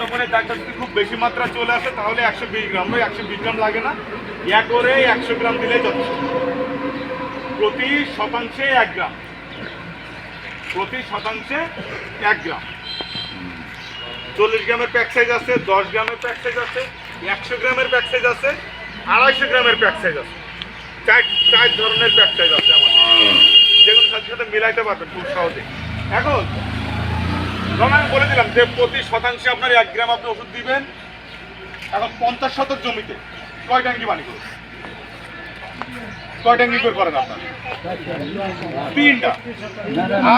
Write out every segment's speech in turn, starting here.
আপনার উপরে দাগটা যদি খুব বেশি মাত্রা চলে আসে, তাহলে একশো বিশ গ্রাম ওই একশো বিশ গ্রাম লাগে না। এক করে একশো গ্রাম দিলে যথেষ্ট। প্রতি শতাংশে এক গ্রাম। প্রতি শতাংশে এক গ্রাম। চল্লিশ গ্রামের প্যাক সাইজ আছে, দশ গ্রামের প্যাক সাইজ আছে, একশো গ্রামের প্যাক সাইজ আছে, আড়াইশো গ্রামের প্যাক সাইজ আছে। চার চার ধরনের প্যাক সাইজ আছে আমার যেগুলো সাথে সাথে মিলাইতে পারবেন খুব সহজে এখন আমি বলে দিলাম যে প্রতি শতাংশে আপনার এক গ্রাম আপনি ওষুধ দিবেন এখন পঞ্চাশ শতক জমিতে কয় ট্যাঙ্কি পানি করবেন কয় ট্যাঙ্কি করে করেন আপনার? তিনটা।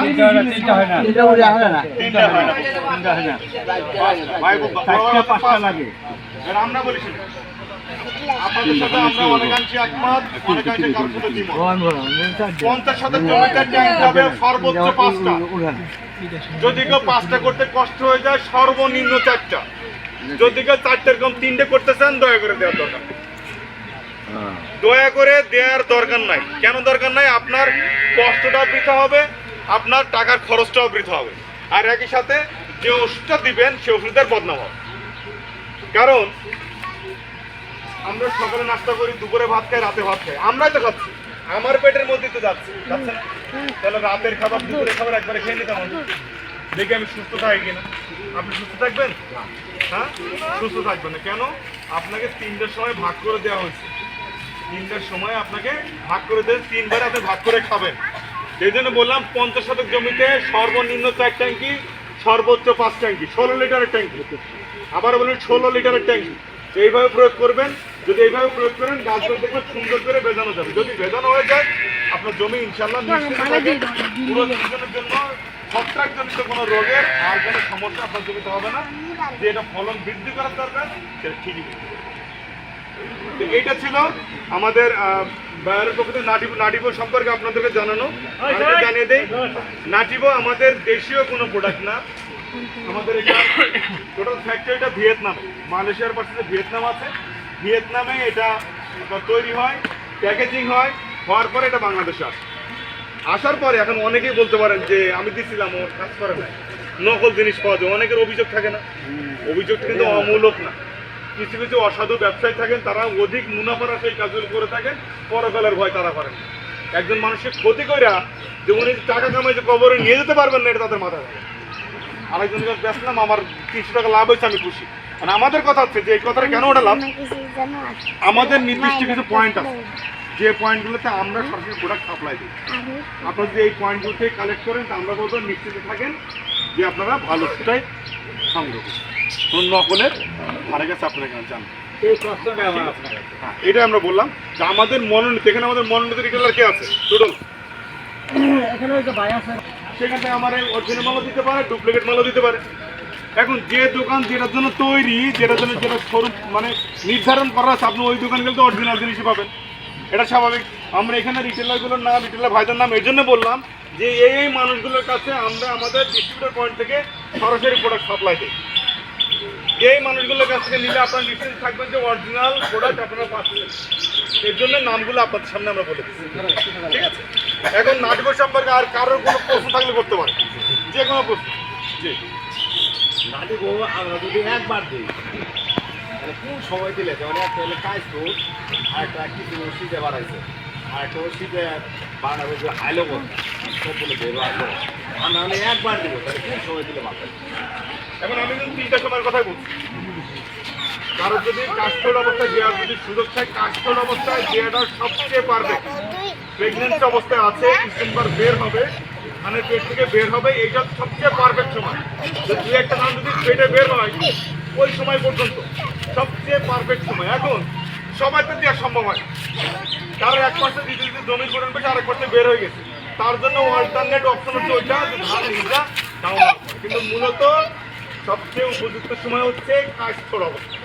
তিনটা হয় না। তিনটা না। ভাই আমরা বলি। আপনাদের সাথে আমরা অনেকাংশে একমত অনেকাংশে কারোর সাথে দ্বিমত। পঞ্চাশ শতক জমিতে ট্যাঙ্ক হবে সর্বোচ্চ পাঁচটা। যদি কেউ পাঁচটা করতে কষ্ট হয়ে যায় সর্বনিম্ন চারটা। যদি কেউ চারটার কম তিনটে করতে চান দয়া করে দেওয়ার দরকার দয়া করে দেওয়ার দরকার নাই। কেন দরকার নাই? আপনার কষ্টটা বৃথা হবে আপনার টাকার খরচটাও বৃথা হবে। আর একই সাথে যে ওষুধটা দিবেন সে ওষুধের বদনাম হবে। কারণ আমরা সকালে নাস্তা করি, দুপুরে ভাত খাই, রাতে ভাত খাই। আমরাই তো খাচ্ছি। আমার পেটের মধ্যে তো যাচ্ছে। তাহলে রাতের খাবার, দুপুরের খাবার একবারে খেয়ে নিতাম। দেখি আমি সুস্থ থাকি কিনা। আপনি সুস্থ থাকবেন? হ্যাঁ? সুস্থ থাকবেন না। কেন? আপনাকে তিনটার সময় ভাগ করে দেওয়া হয়েছে। তিনটার সময় আপনাকে ভাগ করে দেন তিনবার আপনি ভাগ করে খাবেন। সেই জন্য বললাম, পঞ্চাশ শতক জমিতে সর্বনিম্ন চার ট্যাঙ্কি, সর্বোচ্চ পাঁচ ট্যাঙ্কি, ষোলো লিটারের ট্যাঙ্কি। আবার বলুন, ষোলো লিটারের ট্যাঙ্কি। এইভাবে প্রয়োগ করবেন যদি এইভাবে প্রয়োগ করেন গাছগুলো দেখবেন সুন্দর করে বেজানো যাবে। যদি বেজানো হয়ে যায় আপনার জমি ইনশাল্লাহ থাকবে পুরো সিজনের জন্য ছত্রাকজনিত কোনো রোগের আর কোনো সমস্যা আপনার জমিতে হবে না। যে এটা ফলন বৃদ্ধি করার দরকার সেটা ঠিকই তো এইটা ছিল আমাদের বায়ারের পক্ষ থেকে নাটিবো নাটিবো সম্পর্কে আপনাদেরকে জানানো। আমি জানিয়ে দেয় নাটিবো আমাদের দেশীয় কোনো প্রোডাক্ট না। আমাদের এটা টোটাল ফ্যাক্টরিটা ভিয়েতনাম। মালয়েশিয়ার পাশে যে ভিয়েতনাম আছে ভিয়েতনামে এটা তৈরি হয় প্যাকেজিং হয় হওয়ার পরে এটা বাংলাদেশে আসে। আসার পরে এখন অনেকেই বলতে পারেন যে আমি দিছিলাম ওর কাজ করে না নকল জিনিস পাওয়া যায় অনেকের অভিযোগ থাকে না। অভিযোগটা কিন্তু অমূলক না। কিছু কিছু অসাধু ব্যবসায়ী থাকেন তারা অধিক মুনাফার সেই কাজগুলো করে থাকেন পরকালের ভয় তারা করেন না। একজন মানুষের ক্ষতি করে যে উনি টাকা কামাই যে কবরে নিয়ে যেতে পারবেন না এটা তাদের মাথায় থাকে আরেকজনের কাছে বেচলাম আমার তিনশো টাকা লাভ হয়েছে আমি খুশি। মানে আমাদের কথা হচ্ছে যে এই কথাটা কেন ওঠালাম আমাদের নির্দিষ্ট কিছু পয়েন্ট আছে। যে পয়েন্টগুলোতে আমরা সরাসরি প্রোডাক্ট সাপ্লাই দিই। আপনারা যদি এই পয়েন্টগুলো থেকে কালেক্ট করেন তা আমরা বলব নিশ্চিত থাকেন যে আপনারা ভালো সেটাই সংগ্রহ করুন। কোনো নকলের ধারে কাছে আপনারা আপনার কাছে। হ্যাঁ এটা আমরা বললাম। যে আমাদের মনোনীত এখানে আমাদের মনোনীত রিটেলার কে আছে? টোটাল এখানে ভাই আছে সেখান আমার অরিজিনাল মালও দিতে পারে ডুপ্লিকেট মালও দিতে পারে। এখন যে দোকান যেটার জন্য তৈরি, যেটার জন্য যেটা স্বরূপ মানে নির্ধারণ করা আছে, আপনি ওই দোকান গেলে তো অরিজিনাল জিনিসই পাবেন। এটা স্বাভাবিক। আমরা এখানে রিটেলারগুলোর নাম রিটেলার ভাইদের নাম এই জন্য বললাম যে এই এই মানুষগুলোর কাছে আমরা আমাদের ডিস্ট্রিবিউটর পয়েন্ট থেকে সরাসরি প্রোডাক্ট সাপ্লাই দিই। এই মানুষগুলোর কাছ থেকে নিলে আপনার নিশ্চিত থাকবেন যে অরিজিনাল প্রোডাক্ট আপনারা পাচ্ছেন। এর জন্য নামগুলো আপনাদের সামনে আমরা বলে দিচ্ছি। ঠিক আছে? এখন নাটক সম্পর্কে আর কারোর কোনো প্রশ্ন থাকলে করতে পারে যে কোনো প্রশ্ন। জি। আমরা যদি একবার দিই কোন সময় দিলে? যেমন একটা হলে কাজ তো আর একটা কিছু শীতে বাড়াইছে আর একটা শীতে বাড়াবে যে আইলো বল সবগুলো বেরো আসবে আর না হলে একবার দিব তাহলে কোন সময় দিলে এখন আমি কিন্তু তিনটা সময়ের কথাই বলছি। কারোর যদি কাস্টল অবস্থায় দেওয়ার যদি সুযোগ থাকে কাস্টল অবস্থায় দেওয়াটা সবচেয়ে পারবে প্রেগনেন্সি অবস্থায় আছে, ডিসেম্বর বের হবে ধানের পেট থেকে বের হবে এইটা সবচেয়ে পারফেক্ট সময়। দু একটা ধান যদি পেটে বের হয়, ওই সময় পর্যন্ত সবচেয়ে পারফেক্ট সময়। এখন সবাই তো দেওয়া সম্ভব হয় কারও এক পাশে দিতে দিতে জমি করে পেটে আরেক পাশে বের হয়ে গেছে। তার জন্য অল্টারনেট অপশন হচ্ছে ওইটা ধান কিন্তু মূলত সবচেয়ে উপযুক্ত সময় হচ্ছে কাজস্থল অবস্থা।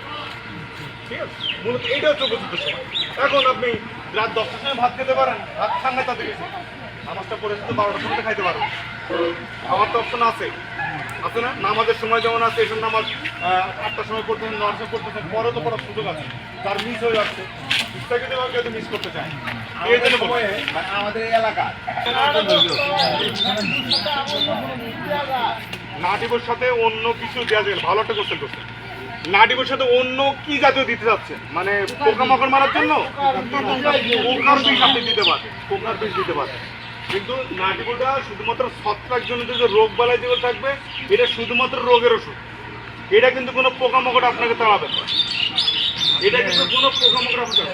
ঠিক? আছে মূলত এইটা হচ্ছে উপযুক্ত সময়। এখন আপনি রাত দশটার সময় ভাত খেতে পারেন ভাত খান না তাদের নামাজটা পড়ে তো বারোটার সময় খাইতে পারেন আমার তো অপশন আছে। আছে না? নামাজের সময় যেমন আছে এসব নামাজ আটটার সময় পড়তেছেন নটার সময় পড়তেছেন পরে তো পড়ার সুযোগ আছে। তার মিস হয়ে যাচ্ছে। ইচ্ছাকৃত মিস করতে চায় এই জন্য মানে আমাদের এই এলাকা। নাটিবোর সাথে অন্য কিছু দেওয়া যাবে ভালো একটা কোশ্চেন করছেন নাটিবোর সাথে অন্য কি জাতীয় দিতে যাচ্ছেন মানে পোকামাকড় মারার জন্য? পোকার বিষ আপনি দিতে পারেন পোকার বিষ দিতে পারেন কিন্তু নাটিবোটা শুধুমাত্র ছত্রাক জনিত যে রোগ বালাই যেগুলো থাকবে, এটা শুধুমাত্র রোগের ওষুধ। এটা কিন্তু কোনো পোকামাকড় আপনাকে তাড়াবে না। এটা কিন্তু কোনো পোকামাকড় আপনাকে